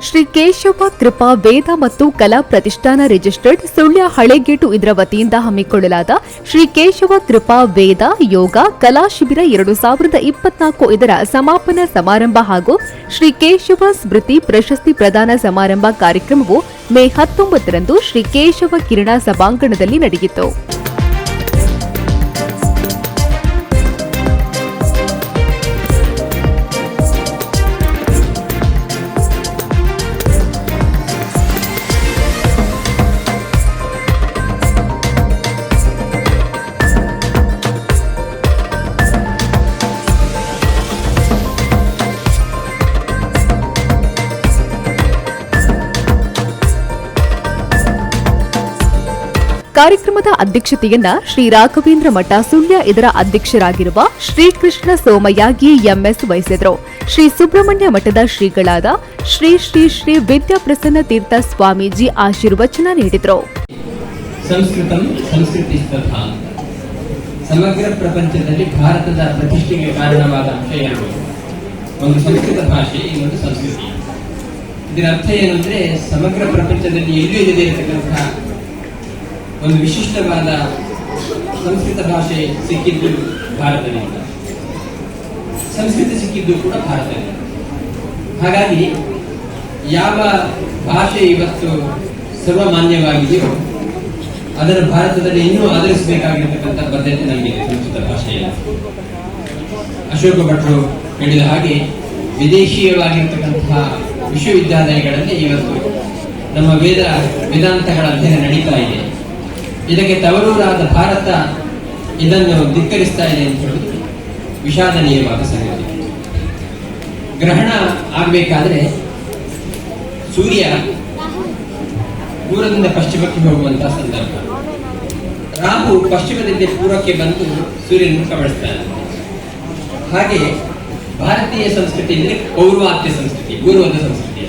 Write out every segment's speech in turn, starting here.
ಶ್ರೀ ಕೇಶವ ಕೃಪಾ ವೇದ ಮತ್ತು ಕಲಾ ಪ್ರತಿಷ್ಠಾನ ರಿಜಿಸ್ಟರ್ಡ್ ಸುಳ್ಯ ಹಳೆಗೇಟು ಇದರ ವತಿಯಿಂದ ಹಮ್ಮಿಕೊಳ್ಳಲಾದ ಶ್ರೀ ಕೇಶವ ಕೃಪಾ ವೇದ ಯೋಗ ಕಲಾ ಶಿಬಿರ ಎರಡು ಸಾವಿರದ ಇಪ್ಪತ್ನಾಲ್ಕು ಇದರ ಸಮಾಪನ ಸಮಾರಂಭ ಹಾಗೂ ಶ್ರೀ ಕೇಶವ ಸ್ಮೃತಿ ಪ್ರಶಸ್ತಿ ಪ್ರದಾನ ಸಮಾರಂಭ ಕಾರ್ಯಕ್ರಮವು ಮೇ ಹತ್ತೊಂಬತ್ತರಂದು ಶ್ರೀ ಕೇಶವ ಕಿರಣ ಸಭಾಂಗಣದಲ್ಲಿ ನಡೆಯಿತು. ಕಾರ್ಯಕ್ರಮದ ಅಧ್ಯಕ್ಷತೆಯನ್ನ ಶ್ರೀ ರಾಘವೇಂದ್ರ ಮಠ ಸುಳ್ಯ ಇದರ ಅಧ್ಯಕ್ಷರಾಗಿರುವ ಶ್ರೀಕೃಷ್ಣ ಸೋಮಯಾಗಿ ಎಂಎಸ್ ವಹಿಸಿದರು. ಶ್ರೀ ಸುಬ್ರಹ್ಮಣ್ಯ ಮಠದ ಶ್ರೀಗಳಾದ ಶ್ರೀ ಶ್ರೀ ಶ್ರೀ ವಿದ್ಯಾಪ್ರಸನ್ನ ತೀರ್ಥ ಸ್ವಾಮೀಜಿ ಆಶೀರ್ವಚನ ನೀಡಿದರು. ಸಮಗ್ರ ಪ್ರಪಂಚದಲ್ಲಿ ಭಾರತದ ಪ್ರತಿಷ್ಠೆಗೆ ಕಾರಣವಾದ ಅಂಶ ಎರಡು ಒಂದು ಸಂಸ್ಕೃತ ಭಾಷೆ, ಇನ್ನೊಂದು ಸಂಸ್ಕೃತಿ. ಇದರ ಅರ್ಥ ಏನಂದ್ರೆ ಸಮಗ್ರ ಪ್ರಪಂಚದಲ್ಲಿ ಎಲ್ಲೂ ಇಲ್ಲದೆ ಇರತಕ್ಕಂತಹ ಒಂದು ವಿಶಿಷ್ಟವಾದ ಸಂಸ್ಕೃತ ಭಾಷೆ ಸಿಕ್ಕಿದ್ದು ಭಾರತದಲ್ಲಿ ಸಂಸ್ಕೃತ ಸಿಕ್ಕಿದ್ದು ಕೂಡ ಭಾರತದಲ್ಲಿ ಹಾಗಾಗಿ ಯಾವ ಭಾಷೆ ಇವತ್ತು ಸರ್ವಮಾನ್ಯವಾಗಿದೆಯೋ ಅದರ ಭಾರತದಲ್ಲಿ ಇನ್ನೂ ಆಧರಿಸಬೇಕಾಗಿರ್ತಕ್ಕಂಥ ಬದ್ಧತೆ ನನಗೆ ಸಂಸ್ಕೃತ ಭಾಷೆಯ ಅಶೋಕ ಭಟ್ರು ಹೇಳಿದ ಹಾಗೆ ವಿದೇಶೀಯವಾಗಿರ್ತಕ್ಕಂತಹ ವಿಶ್ವವಿದ್ಯಾಲಯಗಳಲ್ಲಿ ಇವತ್ತು ನಮ್ಮ ವೇದ ವೇದಾಂತಗಳ ಅಧ್ಯಯನ ನಡೀತಾ ಇದೆ. ಇದಕ್ಕೆ ತವರೂರಾದ ಭಾರತ ಇದನ್ನು ಧಿಕ್ಕರಿಸ್ತಾ ಇದೆ ಅಂತ ಹೇಳುವುದು ವಿಷಾದನೀಯವಾದ ಸಂಗತಿ. ಗ್ರಹಣ ಆಗಬೇಕಾದ್ರೆ ಸೂರ್ಯ ಪೂರ್ವದಿಂದ ಪಶ್ಚಿಮಕ್ಕೆ ಹೋಗುವಂತಹ ಸಂದರ್ಭ. ರಾಹು ಪಶ್ಚಿಮದಿಂದ ಪೂರ್ವಕ್ಕೆ ಬಂದು ಸೂರ್ಯನನ್ನು ಕಬಳಿಸ್ತಾನೆ ಹಾಗೆ ಭಾರತೀಯ ಸಂಸ್ಕೃತಿ ಅಂದರೆ ಪೌರ್ವಾತ್ಯ ಸಂಸ್ಕೃತಿ, ಪೂರ್ವದ ಸಂಸ್ಕೃತಿ.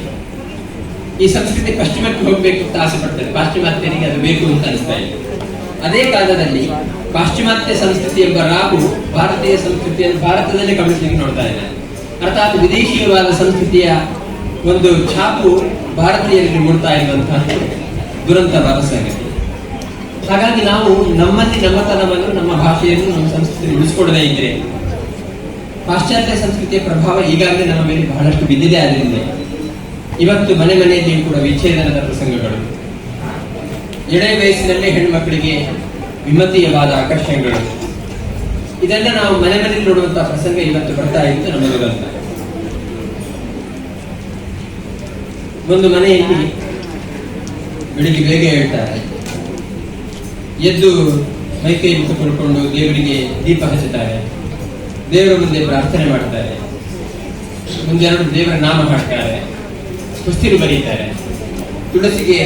ಈ ಸಂಸ್ಕೃತಿ ಪಶ್ಚಿಮಕ್ಕೆ ಹೋಗ್ಬೇಕು ಅಂತ ಆಸೆ ಪಡ್ತಾರೆ. ಪಾಶ್ಚಿಮಾತ್ಯರಿಗೆ ಅದು ಬೇಕು ಅಂತ ಅನಿಸ್ತಾ ಇದೆ. ಅದೇ ಕಾಲದಲ್ಲಿ ಪಾಶ್ಚಿಮಾತ್ಯ ಸಂಸ್ಕೃತಿ ಎಂಬ ರಾಹು ಭಾರತೀಯ ಸಂಸ್ಕೃತಿಯನ್ನು ಭಾರತದಲ್ಲಿ ಗಮನಿಸಲಿಕ್ಕೆ ನೋಡ್ತಾ ಇದೆ ಅರ್ಥಾತ್ ವಿದೇಶೀಯವಾದ ಸಂಸ್ಕೃತಿಯ ಒಂದು ಛಾಪು ಭಾರತೀಯರಲ್ಲಿ ಮೂಡ್ತಾ ಇರುವಂತಹ ದುರಂತ ಸಂಗತಿ ಹಾಗಾಗಿ ನಾವು ನಮ್ಮಲ್ಲಿ ನಮ್ಮತನವನ್ನು, ನಮ್ಮ ಭಾಷೆಯನ್ನು, ನಮ್ಮ ಸಂಸ್ಕೃತಿ ಉಳಿಸಿಕೊಳ್ಳದೇ ಇದ್ರೆ ಪಾಶ್ಚಾತ್ಯ ಸಂಸ್ಕೃತಿಯ ಪ್ರಭಾವ ಈಗಾಗಲೇ ನಮ್ಮ ಮೇಲೆ ಬಹಳಷ್ಟು ಬಿದ್ದಿದೆ. ಆದ್ದರಿಂದ ಇವತ್ತು ಮನೆ ಮನೆಯಲ್ಲಿ ಕೂಡ ವಿಚ್ಛೇದನದ ಪ್ರಸಂಗಗಳು. ಎಳೆ ವಯಸ್ಸಿನಲ್ಲೇ ಹೆಣ್ಮಕ್ಕಳಿಗೆ ವಿಮತೀಯವಾದ ಆಕರ್ಷಣೆಗಳು. ಇದೆಲ್ಲ ನಾವು ಮನೆ ಮನೆಯಲ್ಲಿ ನೋಡುವಂತಹ ಪ್ರಸಂಗ ಇವತ್ತು ಬರ್ತಾ ಇತ್ತು ನಮ್ಮ ದುರಂತ ಒಂದು ಮನೆಯಲ್ಲಿ ಬೆಳಿಗ್ಗೆ ಬೇಗ ಹೇಳ್ತಾರೆ, ಎದ್ದು ಮೈಕೈ ತೊಳ್ಕೊಂಡು ದೇವರಿಗೆ ದೀಪ ಹಚ್ಚುತ್ತಾರೆ. ದೇವರ ಮುಂದೆ ಪ್ರಾರ್ಥನೆ ಮಾಡ್ತಾರೆ. ಒಂದೆರಡು ದೇವರ ನಾಮ ಹಾಡ್ತಾರೆ. ಕುಸ್ತಿರು ಬರೀತಾರೆ. ತುಳಸಿಗೆ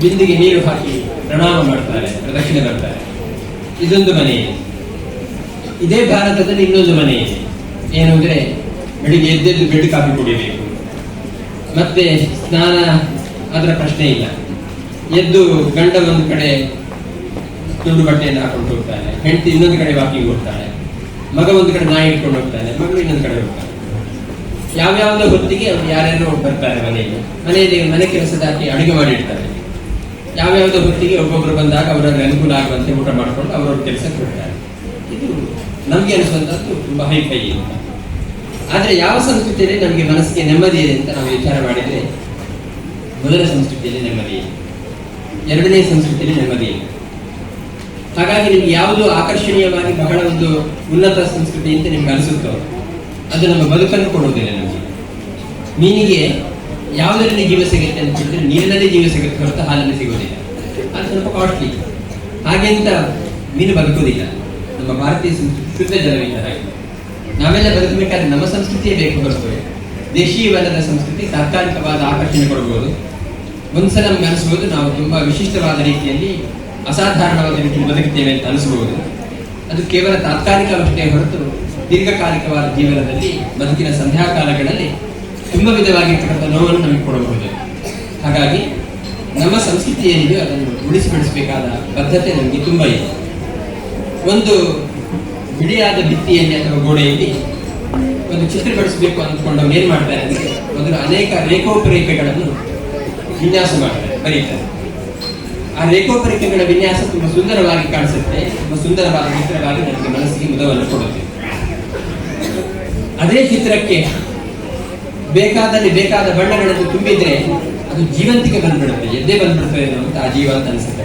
ಬಿಂದಿಗೆ ನೀರು ಹಾಕಿ ಪ್ರಣಾಮ ಮಾಡ್ತಾರೆ, ಪ್ರದಕ್ಷಿಣೆ ಬರ್ತಾರೆ ಇದೊಂದು ಮನೆ. ಇದೆ ಇದೇ ಭಾರತದಲ್ಲಿ ಇನ್ನೊಂದು ಮನೆ. ಇದೆ ಏನು ಅಂದ್ರೆ ಬೆಳಿಗ್ಗೆ ಎದ್ದೆದ್ದು ಬೆಡ್ ಕಾಫಿ ಕುಡಿಬೇಕು. ಮತ್ತೆ ಸ್ನಾನ ಅದರ ಪ್ರಶ್ನೆ ಇಲ್ಲ. ಎದ್ದು ಗಂಡ ಒಂದು ಕಡೆ ತುಂಡು ಬಟ್ಟೆಯನ್ನು ಹಾಕೊಂಡು ಹೋಗ್ತಾನೆ. ಹೆಂಡತಿ ಇನ್ನೊಂದು ಕಡೆ ವಾಕಿಂಗ್ ಹೋಗ್ತಾಳೆ ಮಗ ಒಂದು ಕಡೆ ನಾಯಿ ಇಟ್ಕೊಂಡು ಹೋಗ್ತಾನೆ. ಮಗಳು ಇನ್ನೊಂದು ಕಡೆ ಹೋಗ್ತಾನೆ. ಯಾವ್ಯಾವುದೋ ಹೊತ್ತಿಗೆ ಯಾರ್ಯಾರೋ ಬರ್ತಾರೆ ಮನೆಯಲ್ಲಿ. ಮನೆಯಲ್ಲಿ ಮನೆ ಕೆಲಸದಾಗಿ ಅಡುಗೆ ಮಾಡಿರ್ತಾರೆ. ಯಾವ್ಯಾವುದೋ ಹೊತ್ತಿಗೆ ಒಬ್ಬೊಬ್ರು ಬಂದಾಗ ಅವರಲ್ಲಿ ಅನುಕೂಲ ಆಗುವಂತೆ ಊಟ ಮಾಡಿಕೊಂಡು ಅವರವ್ರ ಕೆಲಸಕ್ಕೆ ಹೋಗ್ತಾರೆ. ಇದು ನಮಗೆ ಅನಿಸುವಂತದ್ದು ತುಂಬಾ ಹೈಫೈ ಅಂತ. ಆದ್ರೆ ಯಾವ ಸಂಸ್ಕೃತಿಯಲ್ಲಿ ನಮಗೆ ಮನಸ್ಸಿಗೆ ನೆಮ್ಮದಿ ಇದೆ ಅಂತ ನಾವು ವಿಚಾರ ಮಾಡಿದ್ರೆ, ಮೊದಲ ಸಂಸ್ಕೃತಿಯಲ್ಲಿ ನೆಮ್ಮದಿ ಇದೆ ಎರಡನೇ ಸಂಸ್ಕೃತಿಯಲ್ಲಿ ನೆಮ್ಮದಿ ಇದೆ ಹಾಗಾಗಿ ನಿಮ್ಗೆ ಯಾವುದು ಆಕರ್ಷಣೀಯವಾಗಿ ಬಹಳ ಒಂದು ಉನ್ನತ ಸಂಸ್ಕೃತಿ ಅಂತ ನಿಮ್ಗೆ ಅನಿಸುತ್ತೋ ಅದು ನಮ್ಮ ಬದುಕನ್ನು ಕೊಡುವುದಿಲ್ಲ ನಮಗೆ. ಮೀನಿಗೆ ಯಾವುದರಲ್ಲಿ ಜೀವ ಸಿಗುತ್ತೆ ಅಂತ ಹೇಳಿದ್ರೆ ನೀರಿನಲ್ಲಿ ಜೀವ ಸಿಗುತ್ತೆ ಹೊರತು ಹಾಲನ್ನು ಸಿಗೋದಿಲ್ಲ ಅದು ಸ್ವಲ್ಪ ಕಾಸ್ಟ್ಲಿ ಹಾಗೆಂತ ಮೀನು ಬದುಕೋದಿಲ್ಲ ನಮ್ಮ ಭಾರತೀಯ ಸಂಸ್ಕೃತಿ ಶುದ್ಧ ಜಲವಿಲ್ಲ ಹಾಗೆ. ನಾವೆಲ್ಲ ಬದುಕಬೇಕಾದ್ರೆ ನಮ್ಮ ಸಂಸ್ಕೃತಿಯೇ ಬೇಕು ಬರ್ತವೆ ದೇಶೀಯವಲ್ಲದ ಸಂಸ್ಕೃತಿ ತಾತ್ಕಾಲಿಕವಾದ ಆಕರ್ಷಣೆ ಕೊಡಬಹುದು ಒಂದ್ಸಲ ನಮ್ಗೆ ಅನಿಸ್ಬೋದು ನಾವು ತುಂಬಾ ವಿಶಿಷ್ಟವಾದ ರೀತಿಯಲ್ಲಿ ಅಸಾಧಾರಣವಾದ ರೀತಿಯಲ್ಲಿ ಬದುಕುತ್ತೇವೆ ಅಂತ ಅನಿಸಬಹುದು ಅದು ಕೇವಲ ತಾತ್ಕಾಲಿಕವಷ್ಟೇ ಹೊರತು ದೀರ್ಘಕಾಲಿಕವಾದ ಜೀವನದಲ್ಲಿ, ಬದುಕಿನ ಸಂಧ್ಯಾಕಾಲಗಳಲ್ಲಿ ತುಂಬ ವಿಧವಾಗಿರ್ತಕ್ಕಂಥ ನೋವನ್ನು ನಮಗೆ ಕೊಡಬಹುದು. ಹಾಗಾಗಿ ನಮ್ಮ ಸಂಸ್ಕೃತಿ ಏನಿದೆ ಅದನ್ನು ಉಳಿಸಿ ಬೆಳೆಸಬೇಕಾದ ಬದ್ಧತೆ ನಮಗೆ ತುಂಬ ಇದೆ. ಒಂದು ಬಿಡಿಯಾದ ಭಿತ್ತಿಯಲ್ಲಿ ಅಥವಾ ಗೋಡೆಯಲ್ಲಿ ಒಂದು ಚಿತ್ರ ಬಿಡಿಸಬೇಕು ಅಂದ್ಕೊಂಡವ್ರು ಏನು ಮಾಡ್ತಾರೆ ಅಂದರೆ, ಮೊದಲು ಅನೇಕ ರೇಖೋಪರೇಖೆಗಳನ್ನು ವಿನ್ಯಾಸ ಮಾಡ್ತಾರೆ, ಬರೀತಾರೆ. ಆ ರೇಖೋಪರೇಖೆಗಳ ವಿನ್ಯಾಸ ತುಂಬಾ ಸುಂದರವಾಗಿ ಕಾಣಿಸುತ್ತೆ, ತುಂಬ ಸುಂದರವಾದ ಚಿತ್ರವಾಗಿ ನನಗೆ ಮನಸ್ಸಿಗೆ ಮುದವನ್ನು ಕೊಡುತ್ತೆ. ಅದೇ ಚಿತ್ರಕ್ಕೆ ಬೇಕಾದಲ್ಲಿ ಬೇಕಾದ ಬಣ್ಣಗಳನ್ನು ತುಂಬಿದ್ರೆ ಅದು ಜೀವಂತಿಕೆ ಬಂದ್ಬಿಡುತ್ತೆ, ಎದ್ದೇ ಬಂದ್ಬಿಡ್ತದೆ ಅಂತ ಆ ಜೀವ ಅಂತ ಅನಿಸುತ್ತೆ.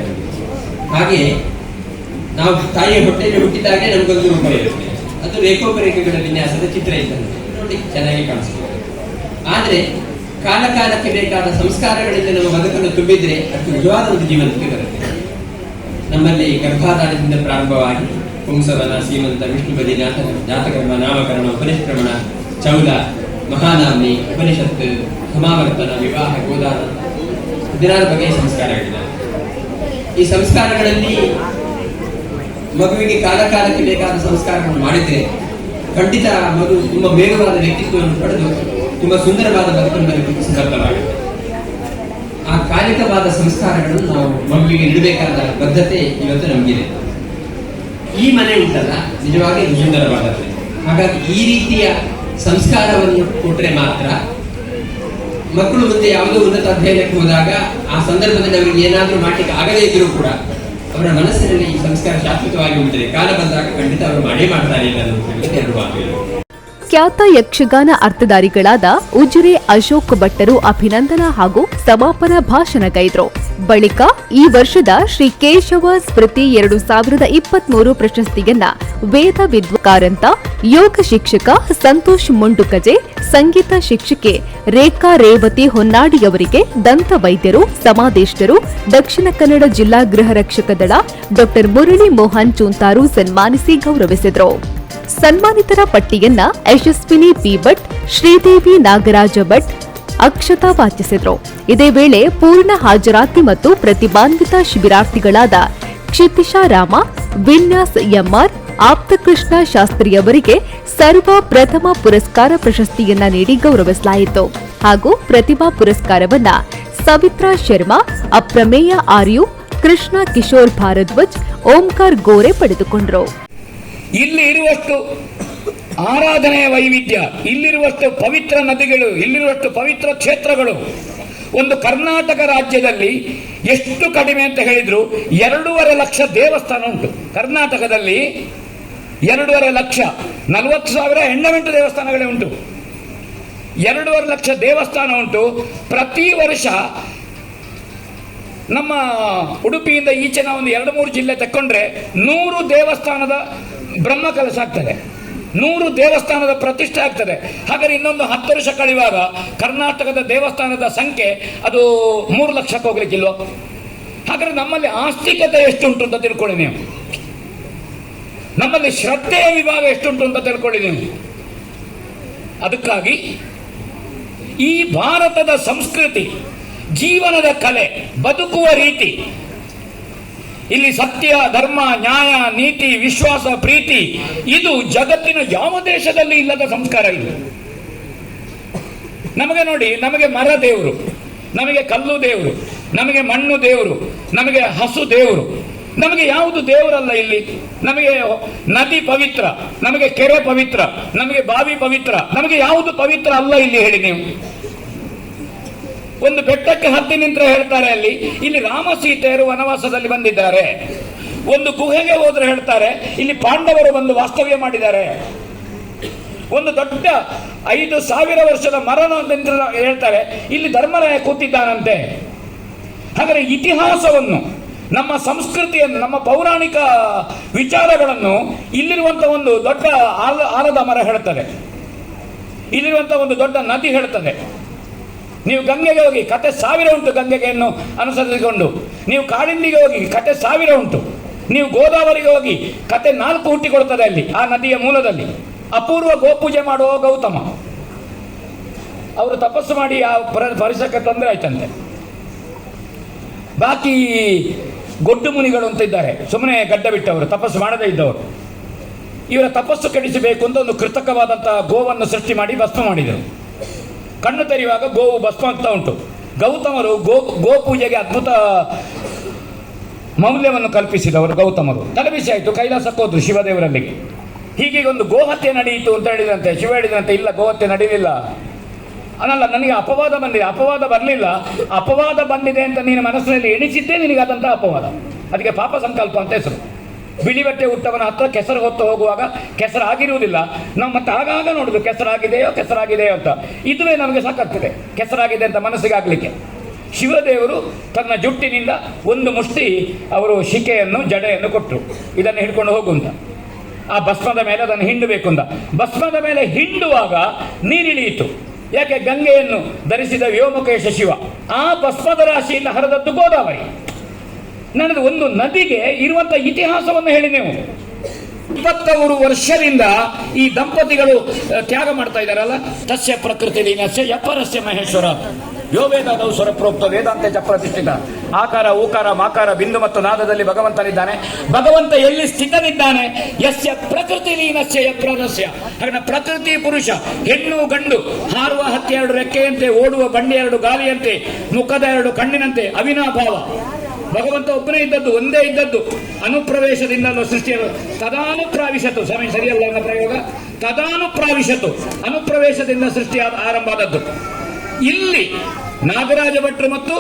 ಹಾಗೆ ನಾವು ತಾಯಿಯ ಹೊಟ್ಟೆಯಲ್ಲಿ ಹುಟ್ಟಿದಾಗೆ ನಮಗೊಂದು ರೂಪ ಇರುತ್ತೆ. ಅದು ರೇಖೋಪರೇಖೆಗಳ ವಿನ್ಯಾಸದ ಚಿತ್ರ ಇದ್ದಂತೆ ನೋಡಿ, ಚೆನ್ನಾಗಿ ಕಾಣಿಸ್ತದೆ ಆದರೆ ಕಾಲಕಾಲಕ್ಕೆ ಬೇಕಾದ ಸಂಸ್ಕಾರಗಳಿಂದ ನಮ್ಮ ಬದುಕನ್ನು ತುಂಬಿದ್ರೆ ಅದು ನಿಜವಾದ ಒಂದು ಜೀವಂತಿಕೆ ಬರುತ್ತೆ. ನಮ್ಮಲ್ಲಿ ಗರ್ಭಾಧಾರದಿಂದ ಪ್ರಾರಂಭವಾಗಿ ಪುಂಸವನ ಶ್ರೀಮಂತ ವಿಷ್ಣು ಬಲಿ ಜಾತಕ ಜಾತಕರ್ಮ ನಾಮಕರಣ ಉಪನಿಷ್ಕ್ರಮಣ ಚೌಲ ಮಹಾನಾಮಿ ಉಪನಿಷತ್ತು ಸಮಾವರ್ತನ ವಿವಾಹ ಗೋದಾನ ಹದಿನಾರು ಬಗೆಯ ಸಂಸ್ಕಾರಗಳಿದೆ ಈ ಸಂಸ್ಕಾರಗಳಲ್ಲಿ ಮಗುವಿಗೆ ಕಾಲಕಾಲಕ್ಕೆ ಬೇಕಾದ ಸಂಸ್ಕಾರವನ್ನು ಮಾಡಿದ್ರೆ ಖಂಡಿತ ಮಗು ತುಂಬಾ ಬೇಗವಾದ ವ್ಯಕ್ತಿತ್ವವನ್ನು ಪಡೆದು ತುಂಬಾ ಸುಂದರವಾದ ಬದುಕನ್ನು ಬದುಕಲು ಆ ಕಾಲಿಕವಾದ ಸಂಸ್ಕಾರಗಳನ್ನು ನಾವು ಮಗುವಿಗೆ ನೀಡಬೇಕಾದ ಬದ್ಧತೆ ಇವತ್ತು ನಮಗಿದೆ. ಈ ಮನೆ ಉಂಟಲ್ಲ? ನಿಜವಾಗಿ ಸುಂದರವಾದದ್ದು ಹಾಗಾಗಿ ಈ ರೀತಿಯ ಸಂಸ್ಕಾರವನ್ನು ಕೊಟ್ಟರೆ ಮಾತ್ರ ಮಕ್ಕಳು ಮುಂದೆ ಯಾವುದೋ ಉನ್ನತ ಅಧ್ಯಯನಕ್ಕೆ ಹೋದಾಗ ಆ ಸಂದರ್ಭದಲ್ಲಿ ಅವರಿಗೆ ಏನಾದರೂ ಮಾಡಲಿಕ್ಕೆ ಆಗದೇ ಇದ್ರೂ ಕೂಡ ಅವರ ಮನಸ್ಸಿನಲ್ಲಿ ಈ ಸಂಸ್ಕಾರ ಶಾಶ್ವತವಾಗಿ ಉಳಿದಿದೆ ಕಾಲ ಬಂದಾಗ ಖಂಡಿತ ಅವರು ಮಾಡೇ ಮಾಡ್ತಾರೆ ಇಲ್ಲ ಖ್ಯಾತ ಯಕ್ಷಗಾನ ಅರ್ಥಧಾರಿಗಳಾದ ಉಜಿರೆ ಅಶೋಕ್ ಭಟ್ಟರು ಅಭಿನಂದನ ಹಾಗೂ ಸಮಾಪನ ಭಾಷಣಗೈದ್ರು ಬಳಿಕ ಈ ವರ್ಷದ ಶ್ರೀ ಕೇಶವ ಸ್ಮೃತಿ ಎರಡು ಸಾವಿರದ ಇಪ್ಪತ್ಮೂರು ಪ್ರಶಸ್ತಿಯನ್ನ ವೇದ ವಿದ್ವಕಾರಂತ ಯೋಗ ಶಿಕ್ಷಕ ಸಂತೋಷ್ ಮುಂಡುಕಜೆ, ಸಂಗೀತ ಶಿಕ್ಷಕಿ ರೇಖಾ ರೇವತಿ ಹೊನ್ನಾಡಿಯವರಿಗೆ ದಂತ ವೈದ್ಯರು ಸಮಾದೇಷ್ಟರು ದಕ್ಷಿಣ ಕನ್ನಡ ಜಿಲ್ಲಾ ಗೃಹ ರಕ್ಷಕ ದಳ ಡಾಕ್ಟರ್ ಮುರಳಿ ಮೋಹನ್ ಚೂಂತಾರು ಸನ್ಮಾನಿಸಿ ಗೌರವಿಸಿದರು. ಸನ್ಮಾನಿತರ ಪಟ್ಟಿಯನ್ನ ಯಶಸ್ವಿನಿ ಪಿ ಭಟ್, ಶ್ರೀದೇವಿ ನಾಗರಾಜ ಭಟ್ ಅಕ್ಷತಾ ವಾಚಿಸಿದರು. ಇದೇ ವೇಳೆ ಪೂರ್ಣ ಹಾಜರಾತಿ ಮತ್ತು ಪ್ರತಿಭಾನ್ವಿತ ಶಿಬಿರಾರ್ಥಿಗಳಾದ ಕ್ಷಿತಿಶಾ ರಾಮ, ವಿನ್ಯಾಸ್ ಎಂಆರ್, ಆಪ್ತಕೃಷ್ಣ ಶಾಸ್ತ್ರಿಯವರಿಗೆ ಸರ್ವ ಪ್ರಥಮ ಪುರಸ್ಕಾರ ಪ್ರಶಸ್ತಿಯನ್ನ ನೀಡಿ ಗೌರವಿಸಲಾಯಿತು. ಹಾಗೂ ಪ್ರತಿಭಾ ಪುರಸ್ಕಾರವನ್ನ ಸವಿತ್ರಾ ಶರ್ಮಾ, ಅಪ್ರಮೇಯ ಆರ್ಯು, ಕೃಷ್ಣ ಕಿಶೋರ್ ಭಾರದ್ವಾಜ್, ಓಂಕಾರ್ ಗೋರೆ ಪಡೆದುಕೊಂಡರು. ಇಲ್ಲಿ ಆರಾಧನೆಯ ವೈವಿಧ್ಯ. ಇಲ್ಲಿರುವಷ್ಟು ಪವಿತ್ರ ನದಿಗಳು, ಇಲ್ಲಿರುವಷ್ಟು ಪವಿತ್ರ ಕ್ಷೇತ್ರಗಳು. ಒಂದು ಕರ್ನಾಟಕ ರಾಜ್ಯದಲ್ಲಿ ಎಷ್ಟು ಕಡಿಮೆ ಅಂತ ಹೇಳಿದ್ರು, ಎರಡೂವರೆ ಲಕ್ಷ ದೇವಸ್ಥಾನ ಉಂಟು. ಕರ್ನಾಟಕದಲ್ಲಿ ಎರಡೂವರೆ ಲಕ್ಷ, ನಲವತ್ತು ಸಾವಿರ ಎಂಡಮೆಂಟು ದೇವಸ್ಥಾನಗಳೇ ಉಂಟು. ಎರಡೂವರೆ ಲಕ್ಷ ದೇವಸ್ಥಾನ ಉಂಟು. ಪ್ರತಿ ವರ್ಷ ನಮ್ಮ ಉಡುಪಿಯಿಂದ ಈಚೆನ ಒಂದು ಎರಡು ಮೂರು ಜಿಲ್ಲೆ ತಕ್ಕೊಂಡ್ರೆ ನೂರು ದೇವಸ್ಥಾನದ ಬ್ರಹ್ಮ ಕಲಶ ಆಗ್ತದೆ. ನೂರು ದೇವಸ್ಥಾನದ ಪ್ರತಿಷ್ಠೆ ಆಗ್ತದೆ. ಹಾಗಾದ್ರೆ ಇನ್ನೊಂದು ಹತ್ತು ವರ್ಷ ಕಳೆಯುವಾಗ ಕರ್ನಾಟಕದ ದೇವಸ್ಥಾನದ ಸಂಖ್ಯೆ ಅದು ಮೂರು ಲಕ್ಷಕ್ಕೆ ಹೋಗ್ಲಿಕ್ಕಿಲ್ವ? ಹಾಗಾದ್ರೆ ನಮ್ಮಲ್ಲಿ ಆಸ್ತಿಕತೆ ಎಷ್ಟುಂಟು ಅಂತ ತಿಳ್ಕೊಳ್ಳಿ ನೀವು. ನಮ್ಮಲ್ಲಿ ಶ್ರದ್ಧೆಯ ವಿಭಾಗ ಎಷ್ಟುಂಟು ಅಂತ ತಿಳ್ಕೊಳ್ಳಿ ನೀವು. ಅದಕ್ಕಾಗಿ ಈ ಭಾರತದ ಸಂಸ್ಕೃತಿ, ಜೀವನದ ಕಲೆ, ಬದುಕುವ ರೀತಿ ಇಲ್ಲಿ ಸತ್ಯ, ಧರ್ಮ, ನ್ಯಾಯ, ನೀತಿ, ವಿಶ್ವಾಸ, ಪ್ರೀತಿ, ಇದು ಜಗತ್ತಿನ ಯಾವ ದೇಶದಲ್ಲಿ ಇಲ್ಲದ ಸಂಸ್ಕಾರ ಇದು? ನಮಗೆ ನೋಡಿ, ನಮಗೆ ಮರ ದೇವರು, ನಮಗೆ ಕಲ್ಲು ದೇವರು, ನಮಗೆ ಮಣ್ಣು ದೇವರು, ನಮಗೆ ಹಸು ದೇವರು. ನಮಗೆ ಯಾವುದು ದೇವರಲ್ಲ ಇಲ್ಲಿ? ನಮಗೆ ನದಿ ಪವಿತ್ರ, ನಮಗೆ ಕೆರೆ ಪವಿತ್ರ, ನಮಗೆ ಬಾವಿ ಪವಿತ್ರ, ನಮಗೆ ಯಾವುದು ಪವಿತ್ರ ಅಲ್ಲ ಇಲ್ಲಿ ಹೇಳಿ ನೀವು? ಒಂದು ಬೆಟ್ಟಕ್ಕೆ ಹತ್ತಿ ನಿಂತರೆ ಹೇಳ್ತಾರೆ ಅಲ್ಲಿ. ಇಲ್ಲಿ ರಾಮ ಸೀತೆಯರು ವನವಾಸದಲ್ಲಿ ಬಂದಿದ್ದಾರೆ. ಒಂದು ಗುಹೆಗೆ ಹೋದ್ರೆ ಹೇಳ್ತಾರೆ, ಇಲ್ಲಿ ಪಾಂಡವರು ಬಂದು ವಾಸ್ತವ್ಯ ಮಾಡಿದ್ದಾರೆ. ಒಂದು ದೊಡ್ಡ ಐದು ಸಾವಿರ ವರ್ಷದ ಮರಣ ನಿಂತ ಹೇಳ್ತಾರೆ. ಇಲ್ಲಿ ಧರ್ಮರಾಯ ಕೂತಿದ್ದಾನಂತೆ. ಹಾಗಾದರೆ ಇತಿಹಾಸವನ್ನು, ನಮ್ಮ ಸಂಸ್ಕೃತಿಯನ್ನು, ನಮ್ಮ ಪೌರಾಣಿಕ ವಿಚಾರಗಳನ್ನು ಇಲ್ಲಿರುವಂತ ಒಂದು ದೊಡ್ಡ ಆಲ ಆಲದ ಮರ ಹೇಳ್ತದೆ. ಇಲ್ಲಿರುವಂತ ಒಂದು ದೊಡ್ಡ ನದಿ ಹೇಳ್ತದೆ. ನೀವು ಗಂಗೆಗೆ ಹೋಗಿ ಕತೆ ಸಾವಿರ ಉಂಟು ಗಂಗೆಗೆಯನ್ನು ಅನುಸರಿಸಿಕೊಂಡು. ನೀವು ಕಾಳಿಂದಿಗೆ ಹೋಗಿ ಕತೆ ಸಾವಿರ ಉಂಟು. ನೀವು ಗೋದಾವರಿಗೆ ಹೋಗಿ ಕತೆ ನಾಲ್ಕು ಹುಟ್ಟಿಕೊಡ್ತದೆ ಅಲ್ಲಿ, ಆ ನದಿಯ ಮೂಲದಲ್ಲಿ. ಅಪೂರ್ವ ಗೋಪೂಜೆ ಮಾಡುವ ಗೌತಮ. ಅವರು ತಪಸ್ಸು ಮಾಡಿ ಆ ಪರ- ಪರಿಸರಕ್ಕೆ ತೊಂದರೆ ಆಯ್ತಂತೆ. ಬಾಕಿ ಗೊಡ್ಡು ಮುನಿಗಳು ಅಂತ ಇದ್ದಾರೆ. ಸುಮ್ಮನೆ ಗಡ್ಡ ಬಿಟ್ಟವರು, ತಪಸ್ಸು ಮಾಡದೇ ಇದ್ದವರು. ಇವರ ತಪಸ್ಸು ಕೆಡಿಸಬೇಕು ಅಂತ ಒಂದು ಕೃತಕವಾದಂತಹ ಗೋವನ್ನು ಸೃಷ್ಟಿ ಮಾಡಿ ಭಸ್ಮ ಮಾಡಿದರು. ಕಣ್ಣು ತೆರೆಯುವಾಗ ಗೋವು ಭಸ್ಮ ಆಗ್ತಾ ಉಂಟು. ಗೌತಮರು ಗೋ, ಗೋಪೂಜೆಗೆ ಅದ್ಭುತ ಮೌಲ್ಯವನ್ನು ಕಲ್ಪಿಸಿದವರು ಗೌತಮರು. ತಲೆಬಿಸಿ ಆಯಿತು ಕೈಲಾಸಕ್ಕೆ ಹೋದ್ರು ಶಿವದೇವರಲ್ಲಿಗೆ ಹೀಗೆ ಒಂದು ಗೋಹತ್ಯೆ ನಡೆಯಿತು ಅಂತ ಹೇಳಿದಂತೆ ಶಿವ ಹೇಳಿದಂತೆ ಇಲ್ಲ, ಗೋಹತ್ಯೆ ನಡೀಲಿಲ್ಲ. ಅನಲ್ಲ, ನನಗೆ ಅಪವಾದ ಬಂದಿದೆ, ಅಪವಾದ ಬರಲಿಲ್ಲ. ಅಪವಾದ ಬಂದಿದೆ ಅಂತ ನೀನು ಮನಸ್ಸಿನಲ್ಲಿ ಎಣಿಸಿದ್ದೇ ನಿನಗಾದಂಥ ಅಪವಾದ. ಅದಕ್ಕೆ ಪಾಪ ಸಂಕಲ್ಪ ಅಂತ ಹೆಸರು. ಬಿಳಿ ಬಟ್ಟೆ ಹುಟ್ಟವನ ಹತ್ರ ಕೆಸರು ಹೊತ್ತು ಹೋಗುವಾಗ ಕೆಸರಾಗಿರುವುದಿಲ್ಲ. ನಾವು ಮತ್ತೆ ಆಗಾಗ ನೋಡುದು ಕೆಸರಾಗಿದೆಯೋ ಕೆಸರಾಗಿದೆಯೋ ಅಂತ. ಇದುವೇ ನಮಗೆ ಸಾಕಾಗ್ತದೆ. ಕೆಸರಾಗಿದೆ ಅಂತ ಮನಸ್ಸಿಗೆ ಆಗ್ಲಿಕ್ಕೆ ಶಿವದೇವರು ತನ್ನ ಜುಟ್ಟಿನಿಂದ ಒಂದು ಮುಷ್ಟಿ ಅವರು ಶಿಕೆಯನ್ನು ಜಡೆಯನ್ನು ಕೊಟ್ಟರು ಇದನ್ನು ಹಿಡ್ಕೊಂಡು ಹೋಗು ಅಂತ. ಆ ಭಸ್ಮದ ಮೇಲೆ ಅದನ್ನು ಹಿಂಡಬೇಕು ಅಂತ. ಭಸ್ಮದ ಮೇಲೆ ಹಿಂಡುವಾಗ ನೀರಿಳಿಯಿತು. ಯಾಕೆ? ಗಂಗೆಯನ್ನು ಧರಿಸಿದ ವ್ಯೋಮಕೇಶ ಶಿವ. ಆ ಭಸ್ಮದ ರಾಶಿಯಿಂದ ಹರಿದದ್ದು ಗೋದಾವರಿ. ನನಗೆ ಒಂದು ನದಿಗೆ ಇರುವಂತ ಇತಿಹಾಸವನ್ನು ಹೇಳಿ ನೀವು. ಇಪ್ಪತ್ತಮೂರು ವರ್ಷದಿಂದ ಈ ದಂಪತಿಗಳು ತ್ಯಾಗ ಮಾಡ್ತಾ ಇದ್ದಾರಲ್ಲ? ತಸ್ಯ ಪ್ರಕೃತಿ ಲೀನಸ್ಯ ಯಪರಸ್ಯ ಮಹೇಶ್ವರ. ಯೋ ವೇದಾದವು ಸ್ವರ ಪ್ರೋಕ್ತ ವೇದಾಂತ ಚಪ್ರತಿಷ್ಠಿತ ಆಕಾರ, ಓಕಾರ, ಮಾಕಾರ, ಬಿಂದು ಮತ್ತು ನಾದದಲ್ಲಿ ಭಗವಂತನಿದ್ದಾನೆ. ಭಗವಂತ ಎಲ್ಲಿ ಸ್ಥಿತನಿದ್ದಾನೆ? ಯಸ್ಯ ಪ್ರಕೃತಿ ಲೀನಸ್ಯ ಯಪ್ರದಸ್ಯ ಹಾಗೆ ಪ್ರಕೃತಿ ಪುರುಷ, ಹೆಣ್ಣು, ಗಂಡು, ಹಾರುವ ಹತ್ತೆರಡು ರೆಕ್ಕೆಯಂತೆ, ಓಡುವ ಬಂಡಿ ಎರಡು ಗಾಲಿಯಂತೆ, ಮುಖದ ಎರಡು ಕಣ್ಣಿನಂತೆ, ಅವಿನಾಭಾವ. ಭಗವಂತ ಒಬ್ಬನೇ ಇದ್ದದ್ದು, ಒಂದೇ ಇದ್ದದ್ದು ಅನುಪ್ರವೇಶದಿಂದ ಸೃಷ್ಟಿಯ ತದಾನುಪ್ರಾವಿಶತು ಸ್ವಾಮಿ, ಸರಿಯಲ್ಲ ನನ್ನ ಪ್ರಯೋಗ? ತದಾನುಪ್ರಾವಿಶತು ಅನುಪ್ರವೇಶದಿಂದ ಸೃಷ್ಟಿಯಾದ ಆರಂಭ ಆದದ್ದು ಇಲ್ಲಿ ನಾಗರಾಜ ಭಟ್ರು ಮತ್ತು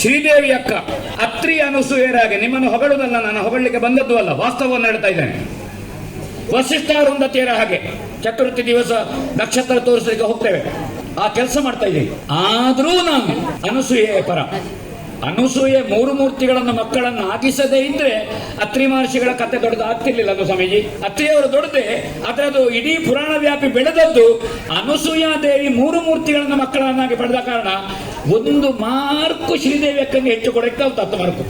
ಶ್ರೀದೇವಿ ಅಕ್ಕ, ಅತ್ರಿ ಅನುಸೂಯರಾಗೆ ನಿಮ್ಮನ್ನು ಹೊಗಳುವುದಲ್ಲ ನಾನು ಹೊಗಳಲಿಕ್ಕೆ ಬಂದದ್ದು ಅಲ್ಲ, ವಾಸ್ತವವನ್ನು ಹೇಳ್ತಾ ಇದ್ದೇನೆ. ವಸಿಷ್ಠಾರುಂಧತಿಯರ ಹಾಗೆ, ಚತುರ್ಥಿ ದಿವಸ ನಕ್ಷತ್ರ ತೋರಿಸಲಿಕ್ಕೆ ಹೋಗ್ತೇವೆ. ಆ ಕೆಲಸ ಮಾಡ್ತಾ ಇದ್ದೀವಿ ಆದರೂ ನಾನು ಅನಸೂಯೆಯ ಪರ. ಅನಸೂಯೆ ಮೂರು ಮೂರ್ತಿಗಳನ್ನು ಮಕ್ಕಳನ್ನು ಆಗಿಸದೇ ಇದ್ರೆ ಅತ್ರಿ ಮಹರ್ಷಿಗಳ ಕತೆ ದೊಡ್ಡದು ಆಗ್ತಿರ್ಲಿಲ್ಲ ಅದು ಸ್ವಾಮೀಜಿ? ಅತ್ರಿಯವರು ದೊಡ್ಡದೆ ಆದ್ರೆ ಅದು ಇಡೀ ಪುರಾಣ ವ್ಯಾಪಿ ಬೆಳೆದದ್ದು ಅನುಸೂಯ ದೇವಿ ಮೂರು ಮೂರ್ತಿಗಳನ್ನು ಮಕ್ಕಳನ್ನಾಗಿ ಪಡೆದ ಕಾರಣ ಒಂದು ಮಾರ್ಕು ಶ್ರೀದೇವಿ ಅಕ್ಕಂಗೆ ಹೆಚ್ಚು ಕೊಡಕ್ಕೆ ಅವ್ರು ಮಾರ್ಕು.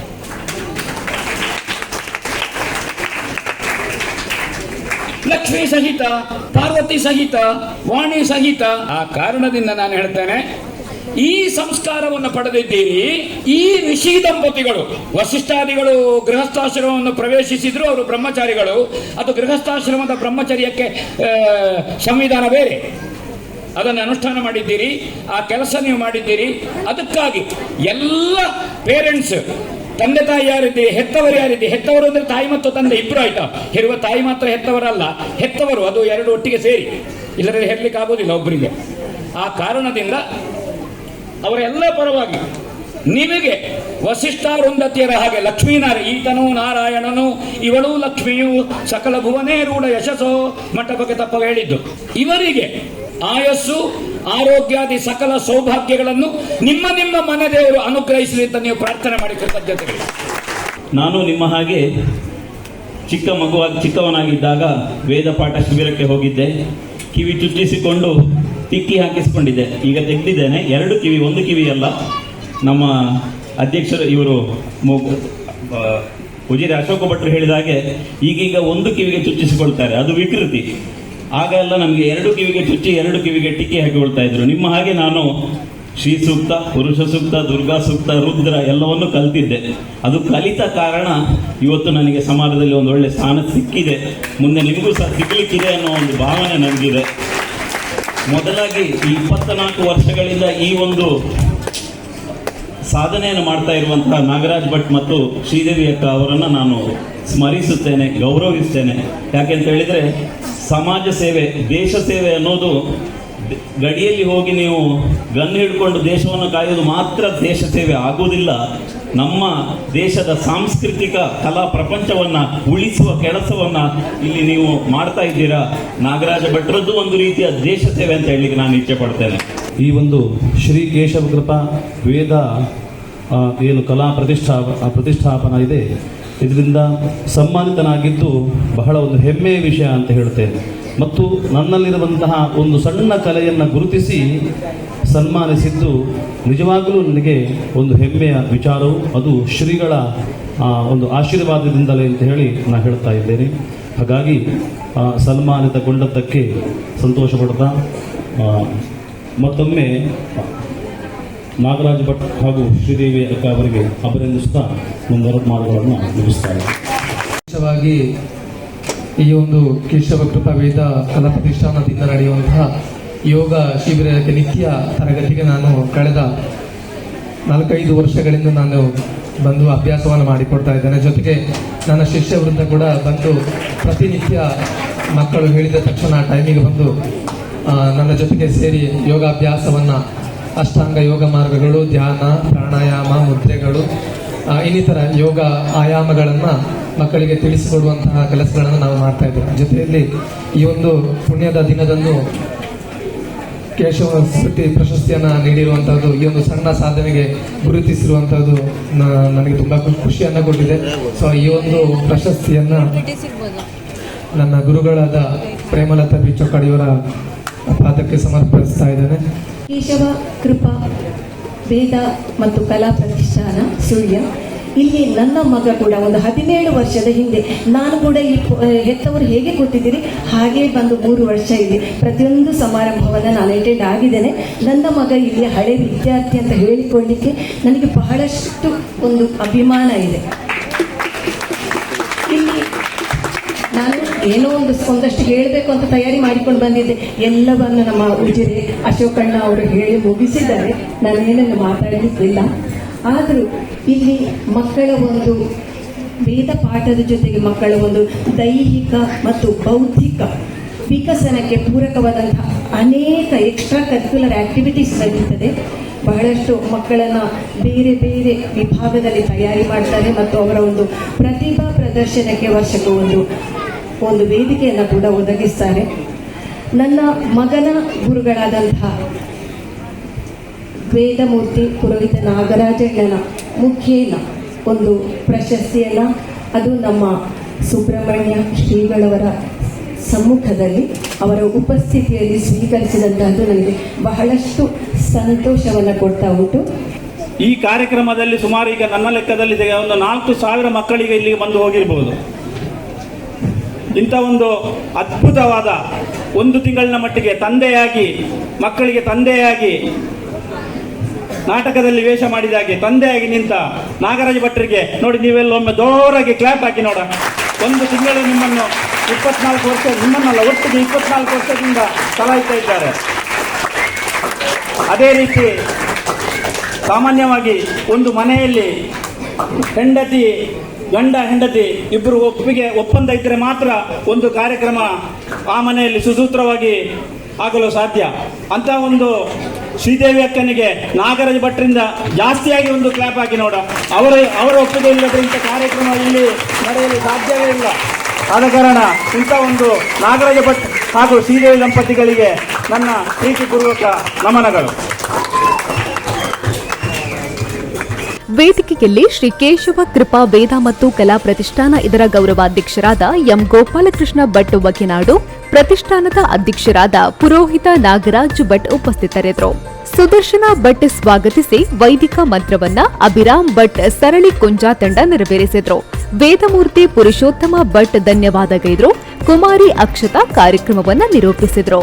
ಲಕ್ಷ್ಮಿ ಸಹಿತ, ಪಾರ್ವತಿ ಸಹಿತ, ವಾಣಿ ಸಹಿತ ಆ ಕಾರಣದಿಂದ ನಾನು ಹೇಳ್ತೇನೆ ಈ ಸಂಸ್ಕಾರವನ್ನು ಪಡೆದಿದ್ದೀರಿ, ಈ ಋಷಿ ದಂಪತಿಗಳು, ವಸಿಷ್ಠಾದಿಗಳು, ಗೃಹಸ್ಥಾಶ್ರಮವನ್ನು ಪ್ರವೇಶಿಸಿದ್ರು ಅವರು ಬ್ರಹ್ಮಚಾರಿಗಳು. ಅದು ಗೃಹಸ್ಥಾಶ್ರಮದ ಬ್ರಹ್ಮಚರ್ಯಕ್ಕೆ ಸಂವಿಧಾನ ಬೇರೆ. ಅದನ್ನು ಅನುಷ್ಠಾನ ಮಾಡಿದ್ದೀರಿ, ಆ ಕೆಲಸ ನೀವು ಮಾಡಿದ್ದೀರಿ. ಅದಕ್ಕಾಗಿ ಎಲ್ಲ ಪೇರೆಂಟ್ಸ್ ತಂದೆ ತಾಯಿ ಯಾರಿದ್ದೀರಿ, ಹೆತ್ತವರು ಯಾರಿದ್ದೀರಿ? ಹೆತ್ತವರು ಅಂದ್ರೆ ತಾಯಿ ಮತ್ತು ತಂದೆ ಇಬ್ಬರು ಆಯ್ತಾ? ಹೆರುವ ತಾಯಿ ಮಾತ್ರ ಹೆತ್ತವರಲ್ಲ. ಹೆತ್ತವರು, ಅದು ಎರಡು ಒಟ್ಟಿಗೆ ಸೇರಿ. ಇಲ್ಲದ್ರೆ ಹೆರ್ಲಿಕ್ಕೆ ಆಗೋದಿಲ್ಲ ಒಬ್ಬರಿಗೆ ಆ ಕಾರಣದಿಂದ ಅವರೆಲ್ಲ ಪರವಾಗಿ ನಿಮಗೆ ವಸಿಷ್ಠಾರುಂಧತಿಯರ ಹಾಗೆ ಲಕ್ಷ್ಮೀನಾರಾಯಣ ಈತನು ನಾರಾಯಣನು, ಇವಳು ಲಕ್ಷ್ಮಿಯು ಸಕಲ ಭುವನೇ ರೂಢ ಯಶಸ್ಸೋ ಮಂಟಪಕ್ಕೆ ತಪ್ಪ ಹೇಳಿದ್ದು. ಇವರಿಗೆ ಆಯಸ್ಸು, ಆರೋಗ್ಯಾದಿ ಸಕಲ ಸೌಭಾಗ್ಯಗಳನ್ನು ನಿಮ್ಮ ನಿಮ್ಮ ಮನದೇವರು ಅನುಗ್ರಹಿಸಲಿ ಅಂತ ನೀವು ಪ್ರಾರ್ಥನೆ ಮಾಡಿ ಕೃತಜ್ಞತೆಗಳು. ನಾನು ನಿಮ್ಮ ಹಾಗೆ ಚಿಕ್ಕ ಮಗುವಾಗಿ ಚಿಕ್ಕವನಾಗಿದ್ದಾಗ ವೇದ ಪಾಠ ಶಿಬಿರಕ್ಕೆ ಹೋಗಿದ್ದೆ. ಕಿವಿ ಚುಚ್ಚಿಸಿಕೊಂಡು ಟಿಕ್ಕಿ ಹಾಕಿಸಿಕೊಂಡಿದ್ದೆ. ಈಗ ತೆಗೆದಿದ್ದೇನೆ. ಎರಡು ಕಿವಿ, ಒಂದು ಕಿವಿ ಅಲ್ಲ. ನಮ್ಮ ಅಧ್ಯಕ್ಷರು ಇವರು ಉಜಿರೆ ಅಶೋಕ ಭಟ್ರು ಹೇಳಿದ ಹಾಗೆ ಈಗೀಗ ಒಂದು ಕಿವಿಗೆ ಚುಚ್ಚಿಸಿಕೊಳ್ತಾರೆ. ಅದು ವಿಕೃತಿ. ಆಗ ಎಲ್ಲ ನಮಗೆ ಎರಡು ಕಿವಿಗೆ ಚುಚ್ಚಿ, ಎರಡು ಕಿವಿಗೆ ಟಿಕ್ಕಿ ಹಾಕಿಕೊಳ್ತಾ ಇದ್ರು. ನಿಮ್ಮ ಹಾಗೆ ನಾನು ಶ್ರೀ ಸೂಕ್ತ, ಪುರುಷ ಸೂಕ್ತ, ದುರ್ಗಾ ಸೂಕ್ತ, ರುದ್ರ ಎಲ್ಲವನ್ನು ಕಲ್ತಿದ್ದೆ. ಅದು ಕಲಿತ ಕಾರಣ ಇವತ್ತು ನನಗೆ ಸಮಾಜದಲ್ಲಿ ಒಂದು ಒಳ್ಳೆ ಸ್ಥಾನ ಸಿಕ್ಕಿದೆ. ಮುಂದೆ ನಿಮಗೂ ಸಹ ಸಿಗ್ಲಿಕ್ಕಿದೆ ಅನ್ನೋ ಒಂದು ಭಾವನೆ ನನಗಿದೆ. ಮೊದಲಾಗಿ ಈ ಇಪ್ಪತ್ನಾಲ್ಕು ವರ್ಷಗಳಿಂದ ಈ ಒಂದು ಸಾಧನೆಯನ್ನು ಮಾಡ್ತಾ ಇರುವಂತಹ ನಾಗರಾಜ್ ಭಟ್ ಮತ್ತು ಶ್ರೀದೇವಿ ಅಕ್ಕ ಅವರನ್ನು ನಾನು ಸ್ಮರಿಸುತ್ತೇನೆ ಗೌರವಿಸ್ತೇನೆ ಯಾಕೆಂತ ಹೇಳಿದರೆ ಸಮಾಜ ಸೇವೆ, ದೇಶ ಸೇವೆ ಅನ್ನೋದು ಗಡಿಯಲ್ಲಿ ಹೋಗಿ ನೀವು ಗನ್ ಹಿಡ್ಕೊಂಡು ದೇಶವನ್ನು ಕಾಯೋದು ಮಾತ್ರ ದೇಶ ಸೇವೆ ಆಗುವುದಿಲ್ಲ. ನಮ್ಮ ದೇಶದ ಸಾಂಸ್ಕೃತಿಕ ಕಲಾ ಪ್ರಪಂಚವನ್ನು ಉಳಿಸುವ ಕೆಲಸವನ್ನು ಇಲ್ಲಿ ನೀವು ಮಾಡ್ತಾ ಇದ್ದೀರಾ? ನಾಗರಾಜ ಭಟ್ರದ್ದು ಒಂದು ರೀತಿಯ ದೇಶ ಸೇವೆ ಅಂತ ಹೇಳಲಿಕ್ಕೆ ನಾನು ಇಚ್ಛೆ ಪಡ್ತೇನೆ. ಈ ಒಂದು ಶ್ರೀ ಕೇಶವ ಕೃಪಾ ವೇದ ಏನು ಕಲಾ ಪ್ರತಿಷ್ಠಾ ಪ್ರತಿಷ್ಠಾಪನ ಇದೆ. ಇದರಿಂದ ಸಮ್ಮಾನಿತನಾಗಿದ್ದು ಬಹಳ ಒಂದು ಹೆಮ್ಮೆಯ ವಿಷಯ ಅಂತ ಹೇಳ್ತೇನೆ ಮತ್ತು ನನ್ನಲ್ಲಿರುವಂತಹ ಒಂದು ಸಣ್ಣ ಕಲೆಯನ್ನು ಗುರುತಿಸಿ ಸನ್ಮಾನಿಸಿದ್ದು ನಿಜವಾಗಲೂ ನನಗೆ ಒಂದು ಹೆಮ್ಮೆಯ ವಿಚಾರವು. ಅದು ಶ್ರೀಗಳ ಒಂದು ಆಶೀರ್ವಾದದಿಂದಲೇ ಅಂತ ಹೇಳಿ ನಾನು ಹೇಳ್ತಾ ಇದ್ದೇನೆ. ಹಾಗಾಗಿ ಸನ್ಮಾನಿತಗೊಂಡದ್ದಕ್ಕೆ ಸಂತೋಷ ಪಡ್ತಾ ಮತ್ತೊಮ್ಮೆ ನಾಗರಾಜ್ ಭಟ್ ಹಾಗೂ ಶ್ರೀದೇವಿ ಅಕ್ಕ ಅವರಿಗೆ ಅಭಿನಂದಿಸುತ್ತಾ ನನ್ನ ಎರಡು ಮಾತುಗಳನ್ನು ಇದ್ದೇನೆ. ವಿಶೇಷವಾಗಿ ಈ ಒಂದು ಕೇಶವ ಕೃಪಾ ವೇದ ಕಲಾ ಪ್ರತಿಷ್ಠಾನದಿಂದ ನಡೆಯುವಂತಹ ಯೋಗ ಶಿಬಿರಕ್ಕೆ ನಿತ್ಯ ತರಗತಿಗೆ ನಾನು ಕಳೆದ ನಾಲ್ಕೈದು ವರ್ಷಗಳಿಂದ ನಾನು ಬಂದು ಅಭ್ಯಾಸವನ್ನು ಮಾಡಿಕೊಡ್ತಾ ಇದ್ದೇನೆ. ಜೊತೆಗೆ ನನ್ನ ಶಿಷ್ಯ ವೃಂದ ಕೂಡ ಬಂದು ಪ್ರತಿನಿತ್ಯ ಮಕ್ಕಳು ಹೇಳಿದ ತಕ್ಷಣ ಆ ಟೈಮಿಗೆ ಬಂದು ನನ್ನ ಜೊತೆಗೆ ಸೇರಿ ಯೋಗಾಭ್ಯಾಸವನ್ನು ಅಷ್ಟಾಂಗ ಯೋಗ ಮಾರ್ಗಗಳು, ಧ್ಯಾನ, ಪ್ರಾಣಾಯಾಮ, ಮುದ್ರೆಗಳು ಇನ್ನಿತರ ಯೋಗ ಆಯಾಮಗಳನ್ನು ಮಕ್ಕಳಿಗೆ ತಿಳಿಸಿಕೊಡುವಂತಹ ಕೆಲಸಗಳನ್ನು ನಾವು ಮಾಡ್ತಾ ಇದ್ದೇವೆ. ಜೊತೆಯಲ್ಲಿ ಈ ಒಂದು ಪುಣ್ಯದ ದಿನದಂದು ಕೇಶವ ಸ್ಮೃತಿ ಪ್ರಶಸ್ತಿಯನ್ನು ನೀಡಿರುವಂಥದ್ದು ಈ ಒಂದು ಸಣ್ಣ ಸಾಧನೆಗೆ ಗುರುತಿಸಿರುವಂಥದ್ದು ನನಗೆ ತುಂಬ ಖುಷಿಯನ್ನು ಕೊಟ್ಟಿದೆ ಸೊ ಈ ಒಂದು ಪ್ರಶಸ್ತಿಯನ್ನು ನನ್ನ ಗುರುಗಳಾದ ಪ್ರೇಮಲತಾ ಬಿಚ್ಚೊಕ್ಕಡಿಯವರ ಪಾದಕ್ಕೆ ಸಮರ್ಪಿಸ್ತಾ ಇದ್ದೇನೆ. ಕೇಶವ ಕೃಪಾ, ವೇದ ಮತ್ತು ಕಲಾ ಪ್ರತಿಷ್ಠಾನ ಸುಳ್ಯ ಇಲ್ಲಿ ನನ್ನ ಮಗ ಕೂಡ ಒಂದು ಹದಿನೇಳು ವರ್ಷದ ಹಿಂದೆ ನಾನು ಕೂಡ ಈ ಹೆತ್ತವರು ಹೇಗೆ ಕೊಟ್ಟಿದ್ದೀರಿ ಹಾಗೆ ಬಂದು ಮೂರು ವರ್ಷ ಇದೆ. ಪ್ರತಿಯೊಂದು ಸಮಾರಂಭವನ್ನು ನಾನು ಅಟೆಂಡ್ ಆಗಿದ್ದೇನೆ. ನನ್ನ ಮಗ ಇಲ್ಲಿ ಹಳೆ ವಿದ್ಯಾರ್ಥಿ ಅಂತ ಹೇಳಿಕೊಳ್ಳಿಕ್ಕೆ ನನಗೆ ಬಹಳಷ್ಟು ಒಂದು ಅಭಿಮಾನ ಇದೆ. ಇಲ್ಲಿ ನಾನು ಏನೋ ಒಂದು ಒಂದಷ್ಟು ಹೇಳಬೇಕು ಅಂತ ತಯಾರಿ ಮಾಡಿಕೊಂಡು ಬಂದಿದ್ದೆ. ಎಲ್ಲವನ್ನು ನಮ್ಮ ಉಜಿರೆ ಅಶೋಕಣ್ಣ ಅವರು ಹೇಳಿ ಮುಗಿಸಿದ್ದಾರೆ. ನಾನೇನನ್ನು ಮಾತಾಡಲಿಕ್ಕಿಲ್ಲ. ಆದರೂ ಇಲ್ಲಿ ಮಕ್ಕಳ ಒಂದು ವೇದ ಪಾಠದ ಜೊತೆಗೆ ಮಕ್ಕಳ ಒಂದು ದೈಹಿಕ ಮತ್ತು ಬೌದ್ಧಿಕ ವಿಕಸನಕ್ಕೆ ಪೂರಕವಾದಂತಹ ಅನೇಕ ಎಕ್ಸ್ಟ್ರಾ ಕರಿಕ್ಯುಲರ್ ಆಕ್ಟಿವಿಟೀಸ್ ನಡೀತದೆ. ಬಹಳಷ್ಟು ಮಕ್ಕಳನ್ನು ಬೇರೆ ಬೇರೆ ವಿಭಾಗದಲ್ಲಿ ತಯಾರಿ ಮಾಡ್ತಾರೆ ಮತ್ತು ಅವರ ಒಂದು ಪ್ರತಿಭಾ ಪ್ರದರ್ಶನಕ್ಕೆ ವರ್ಷಕ್ಕೆ ಒಂದು ಒಂದು ವೇದಿಕೆಯನ್ನು ಕೂಡ ಒದಗಿಸ್ತಾರೆ. ನನ್ನ ಮಗನ ಗುರುಗಳಾದಂತಹ ವೇದಮೂರ್ತಿ ಪುರೋಹಿತ ನಾಗರಾಜಣ್ಣನ ಮುಖೇನ ಒಂದು ಪ್ರಶಸ್ತಿಯನ್ನು ಅದು ನಮ್ಮ ಸುಬ್ರಹ್ಮಣ್ಯ ಶ್ರೀಗಳವರ ಸಮ್ಮುಖದಲ್ಲಿ ಅವರ ಉಪಸ್ಥಿತಿಯಲ್ಲಿ ಸ್ವೀಕರಿಸಿದಂತಹದ್ದು ನನಗೆ ಬಹಳಷ್ಟು ಸಂತೋಷವನ್ನು ಕೊಡ್ತಾ ಉಂಟು. ಈ ಕಾರ್ಯಕ್ರಮದಲ್ಲಿ ಸುಮಾರು ಈಗ ನನ್ನ ಲೆಕ್ಕದಲ್ಲಿ ಒಂದು ನಾಲ್ಕು ಸಾವಿರ ಮಕ್ಕಳಿಗೆ ಇಲ್ಲಿಗೆ ಬಂದು ಹೋಗಿರ್ಬೋದು. ಇಂಥ ಒಂದು ಅದ್ಭುತವಾದ ಒಂದು ತಿಂಗಳಿನ ಮಟ್ಟಿಗೆ ತಂದೆಯಾಗಿ, ಮಕ್ಕಳಿಗೆ ತಂದೆಯಾಗಿ ನಾಟಕದಲ್ಲಿ ವೇಷ ಮಾಡಿದಾಗೆ ತಂದೆಯಾಗಿ ನಿಂತ ನಾಗರಾಜ ಭಟ್ರಿಗೆ ನೋಡಿ ನೀವೆಲ್ಲ ಒಮ್ಮೆ ಜೋರಾಗಿ ಕ್ಲಾಪ್ ಹಾಕಿ ನೋಡ. ಒಂದು ತಿಂಗಳು ನಿಮ್ಮನ್ನು ಇಪ್ಪತ್ನಾಲ್ಕು ವರ್ಷ, ನಿಮ್ಮನ್ನಲ್ಲ, ಒಟ್ಟಿಗೆ ಇಪ್ಪತ್ನಾಲ್ಕು ವರ್ಷದಿಂದ ಚಲಾಯಿಸ್ತಾ ಇದ್ದಾರೆ. ಅದೇ ರೀತಿ ಸಾಮಾನ್ಯವಾಗಿ ಒಂದು ಮನೆಯಲ್ಲಿ ಹೆಂಡತಿ, ಗಂಡ, ಹೆಂಡತಿ ಇಬ್ಬರು ಒಪ್ಪಿಗೆ, ಒಪ್ಪಂದ ಇದ್ದರೆ ಮಾತ್ರ ಒಂದು ಕಾರ್ಯಕ್ರಮ ಆ ಮನೆಯಲ್ಲಿ ಸುಸೂತ್ರವಾಗಿ ಆಗಲು ಸಾಧ್ಯ. ಅಂತ ಒಂದು ಶ್ರೀದೇವಿ ಅಕ್ಕನಿಗೆ ನಾಗರಾಜ ಭಟ್ರಿಂದ ಜಾಸ್ತಿಯಾಗಿ ಒಂದು ಕ್ಲಾಪ್ ಹಾಕಿ ನೋಡ. ಅವರ ಅವರ ಒಪ್ಪಿಗೆ ಇಂಥ ಕಾರ್ಯಕ್ರಮ ಇಲ್ಲಿ ನಡೆಯಲು ಸಾಧ್ಯವೇ ಇಲ್ಲ. ಆದ ಕಾರಣ ಇಂಥ ಒಂದು ನಾಗರಾಜ ಭಟ್ ಹಾಗೂ ಶ್ರೀದೇವಿ ದಂಪತಿಗಳಿಗೆ ನನ್ನ ಪ್ರೀತಿಪೂರ್ವಕ ನಮನಗಳು. ವೇದಿಕೆಯಲ್ಲಿ ಶ್ರೀ ಕೇಶವ ಕೃಪಾ ವೇದ ಮತ್ತು ಕಲಾ ಪ್ರತಿಷ್ಠಾನ ಇದರ ಗೌರವಾಧ್ಯಕ್ಷರಾದ ಎಂ ಗೋಪಾಲಕೃಷ್ಣ ಭಟ್ ವಕಿನಾಡು, ಪ್ರತಿಷ್ಠಾನದ ಅಧ್ಯಕ್ಷರಾದ ಪುರೋಹಿತ ನಾಗರಾಜ್ ಭಟ್ ಉಪಸ್ಥಿತರಿದ್ದರು. ಸುದರ್ಶನ ಭಟ್ ಸ್ವಾಗತಿಸಿ ವೈದಿಕ ಮಂತ್ರವನ್ನ ಅಭಿರಾಮ್ ಭಟ್ ಸರಳಿ ಕುಂಜಾ ತಂಡ ನೆರವೇರಿಸಿದ್ರು. ವೇದಮೂರ್ತಿ ಪುರುಷೋತ್ತಮ ಭಟ್ ಧನ್ಯವಾದಗೈದ್ರು. ಕುಮಾರಿ ಅಕ್ಷತಾ ಕಾರ್ಯಕ್ರಮವನ್ನ ನಿರೂಪಿಸಿದ್ರು.